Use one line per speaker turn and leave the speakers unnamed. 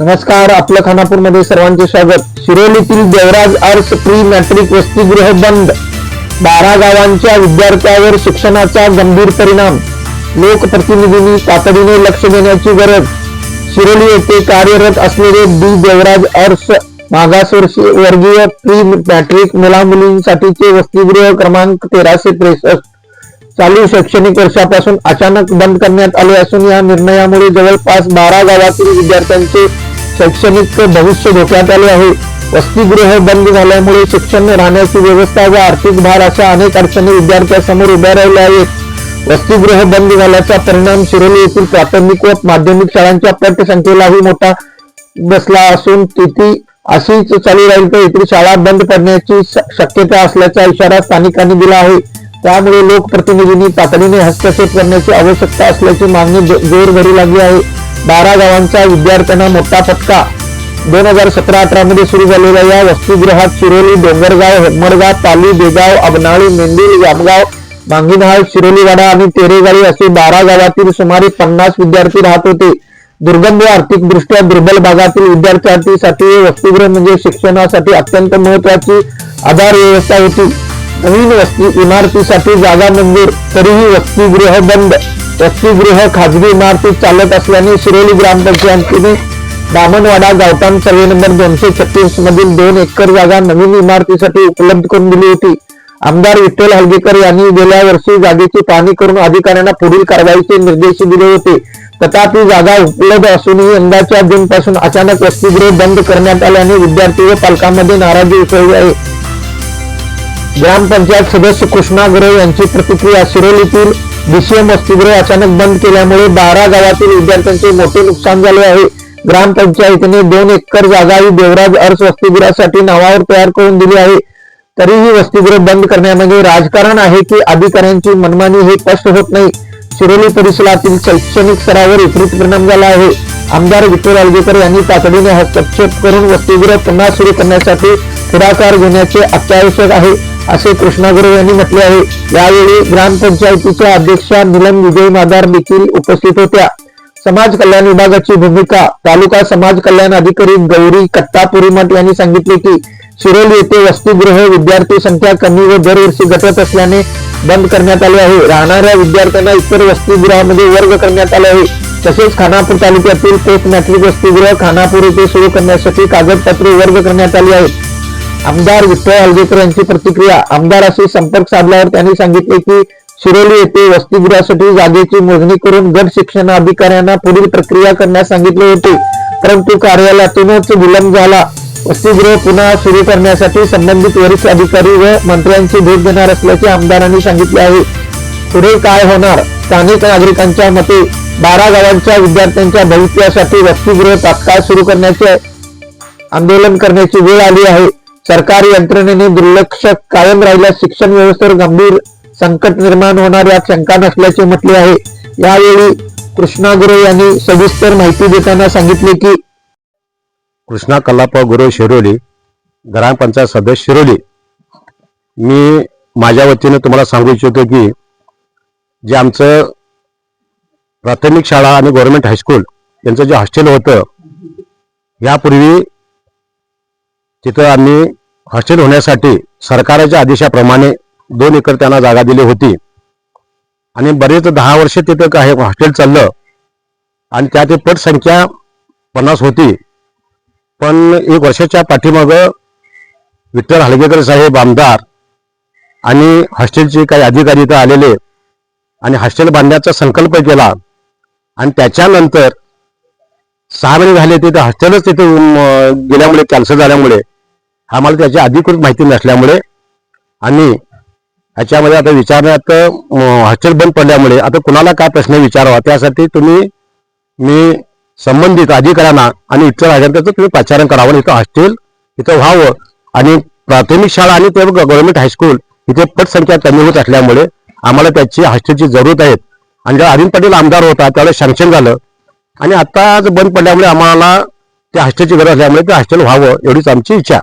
नमस्कार आपल्या खानापूरमध्ये सर्वांचे स्वागत. शिरोलीतील देवराज अर्स प्री मॅट्रिक वसतिगृह बंद. बारा गावांच्या विद्यार्थ्यावर शिक्षणाचा गंभीर परिणाम. लोकप्रतिनिधींनी तातडीने लक्ष देण्याची गरज. शिरोली येथे कार्यरत असलेले डी. देवराज अर्स मागासवर्षीय वर्गीय प्री मॅट्रिक मुला मुलींसाठीचे वसतिगृह क्रमांक तेराशे त्रेसष्ट. चालू शैक्षणिक वर्षापासून अचानक बंद करण्यात आले असून या निर्णयामुळे जवळपास बारा गावातील विद्यार्थ्यांचे शैक्षणिक भविष्य धोक्यात आले आहे. वसतिगृह बंद झाल्यामुळे शिक्षण राहण्याची व्यवस्था व आर्थिक भार अशा अनेक अडचणी विद्यार्थ्यांसमोर उभ्या राहिल्या आहेत. वसतिगृह बंद झाल्याचा परिणाम शिरोली येथील प्राथमिक व माध्यमिक शाळांच्या पटसंख्येलाही मोठा बसला असून तिथे अशीच चालू राहील तर येथील शाळा बंद पडण्याची शक्यता असल्याचा इशारा स्थानिकांनी दिला आहे. त्यामुळे लोकप्रतिनिधींनी तातडीने हस्तक्षेप करण्याची आवश्यकता असल्याची मागणी जोर धरू लागली आहे. बारा गावांच्या विद्यार्थ्यांना मोठा फटका. दोन हजार सतरा अठरा मध्ये सुरू झालेल्या या वस्तुगृहात शिरोली डोंगरगाव हेमडगाव पाली बेगाव अबनाळी मेंढील जामगाव मांगीनहाळ शिरोलीवाडा आणि तेरेगाळी असे बारा गावातील सुमारे पन्नास विद्यार्थी राहत होते. दुर्गम व आर्थिक दृष्ट्या दुर्बल भागातील विद्यार्थ्यांसाठी हे वसतिगृह म्हणजे शिक्षणासाठी अत्यंत महत्वाची आधार व्यवस्था होती. नवीन वस्ती इमारतीसाठी जागा मंजूर तरीही वसतिगृह बंद. वसतिगृह खाजगी इमारतीत चालत असल्याने शिरोली ग्रामपंचायतीने दामणवाडा गावठाण सर्वे नंबर दोनशे छत्तीस मधील दोन एकर जागा नवीन इमारतीसाठी उपलब्ध करून दिली होती. आमदार विठ्ठल हलगेकर यांनी गेल्या वर्षी जागेची पाहणी करून अधिकाऱ्यांना पुढील कारवाईचे निर्देश दिले होते. तथापि जागा उपलब्ध असूनही यंदाच्या जूनपासून अचानक वसतिगृह बंद करण्यात आल्याने विद्यार्थी व पालकांमध्ये नाराजी उसळली आहे. ग्रामपंचायत सदस्य कृष्णा यांची प्रतिक्रिया शिरोलीतील डीसीएम वसतिगृह अचानक बंद केल्यामुळे बारा गावातील विद्यार्थ्यांचे मोठे नुकसान झाले आहे. ग्रामपंचायतीने दोन एकर जागा ही देवराज अर्स वसतिगृहासाठी नावावर तयार करून दिली आहे. तरीही वसतिगृह बंद करण्यामध्ये राजकारण आहे की अधिकाऱ्यांची मनमानी हे स्पष्ट होत नाही. शिरोली परिसरातील शैक्षणिक स्तरावर विपरीत परिणाम झाला आहे. आमदार विठ्ठल आलगेकर यांनी तातडीने हस्तक्षेप करून वसतिगृह पुन्हा सुरू करण्यासाठी पुढाकार घेण्याचे अत्यावश्यक आहे असे कृष्णा गुरु यांनी म्हटले आहे. यावेळी ग्रामपंचायतीच्या अध्यक्षा निलम विजय मादार देखील उपस्थित होत्या. समाज कल्याण विभागाची भूमिका तालुका समाज कल्याण अधिकारी गौरी कट्टापुरीमठ यांनी सांगितले की शिरोली येथे वसतिगृह विद्यार्थी संख्या कमी व दरवर्षी घटत असल्याने बंद करण्यात आले आहे. राहणाऱ्या विद्यार्थ्यांना इतर वसतिगृहामध्ये वर्ग करण्यात आले आहे. तसेच खानापूर तालुक्यातील पोस्ट मॅट्रिक वसतिगृह खानापूर येथे सुरू करण्यासाठी कागदपत्रे वर्ग करण्यात आली आहेत. आमदार विठ्ठल हलगेकर यांची प्रतिक्रिया. आमदाराशी संपर्क साधल्यावर त्यांनी सांगितले की शिरोली येथे वसतिगृहासाठी जागेची मोजणी करून गट शिक्षण अधिकाऱ्यांना पुढील प्रक्रिया करण्यास सांगितले होते. परंतु कार्यालयातूनच विलंब झाला. वसतिगृह पुन्हा सुरू करण्यासाठी संबंधित वरिष्ठ अधिकारी व मंत्र्यांची भेट देणार असल्याचे आमदारांनी सांगितले आहे. पुढे काय होणार? स्थानिक नागरिकांच्या मते बारा गावांच्या विद्यार्थ्यांच्या भविष्यासाठी वसतिगृह तात्काळ सुरू करण्याचे आंदोलन करण्याची वेळ आली आहे. सरकारी यंत्रणेने दुर्लक्ष कायम राहिल्यास शिक्षण व्यवस्थेवर गंभीर संकट निर्माण होणार यात शंका नसल्याचे म्हटले आहे. यावेळी कृष्णा गुरु यांनी सविस्तर माहिती देताना सांगितले की
कृष्णा कलाप गुरु शिरोली ग्रामपंचायत सदस्य शिरोली. मी माझ्या वतीने तुम्हाला सांगू इच्छितो की जे आमचं प्राथमिक शाळा आणि गव्हर्नमेंट हायस्कूल यांचं जे हॉस्टेल होतं यापूर्वी तिथं आम्ही हॉस्टेल होण्यासाठी सरकारच्या आदेशाप्रमाणे दोन एकर त्यांना जागा दिली होती. आणि बरेच दहा वर्ष तिथं काय हॉस्टेल चाललं आणि त्यात पट संख्या पन्नास होती. पण एक वर्षाच्या पाठीमागं विठ्ठल हलगेकर साहेब आमदार आणि हॉस्टेलचे काही अधिकारी इथं आलेले आणि हॉस्टेल बांधण्याचा संकल्प केला. आणि त्याच्यानंतर सहा महिने झाले तिथे हॉस्टेलच तिथे गेल्यामुळे कॅन्सल झाल्यामुळे आम्हाला त्याची अधिकृत माहिती नसल्यामुळे आणि ह्याच्यामध्ये आता विचारण्यात हॉस्टेल बंद पडल्यामुळे आता कुणाला काय प्रश्न विचारावा? त्यासाठी तुम्ही मी संबंधित अधिकाऱ्यांना आणि इतर अधिकाऱ्यांचं तुम्ही पाचारण करावं. इथं हॉस्टेल इथं व्हावं. आणि प्राथमिक शाळा आणि ते गव्हर्नमेंट हायस्कूल इथे पटसंख्या कमी होत असल्यामुळे आम्हाला त्याची हॉस्टेलची जरूरत आहे. आणि जेव्हा अरविंद पाटील आमदार होता त्यावेळेस सँक्शन झालं. आणि आता आज बंद पडल्यामुळे आम्हाला त्या हॉस्टेलची गरज असल्यामुळे ते हॉस्टेल व्हावं एवढीच आमची इच्छा.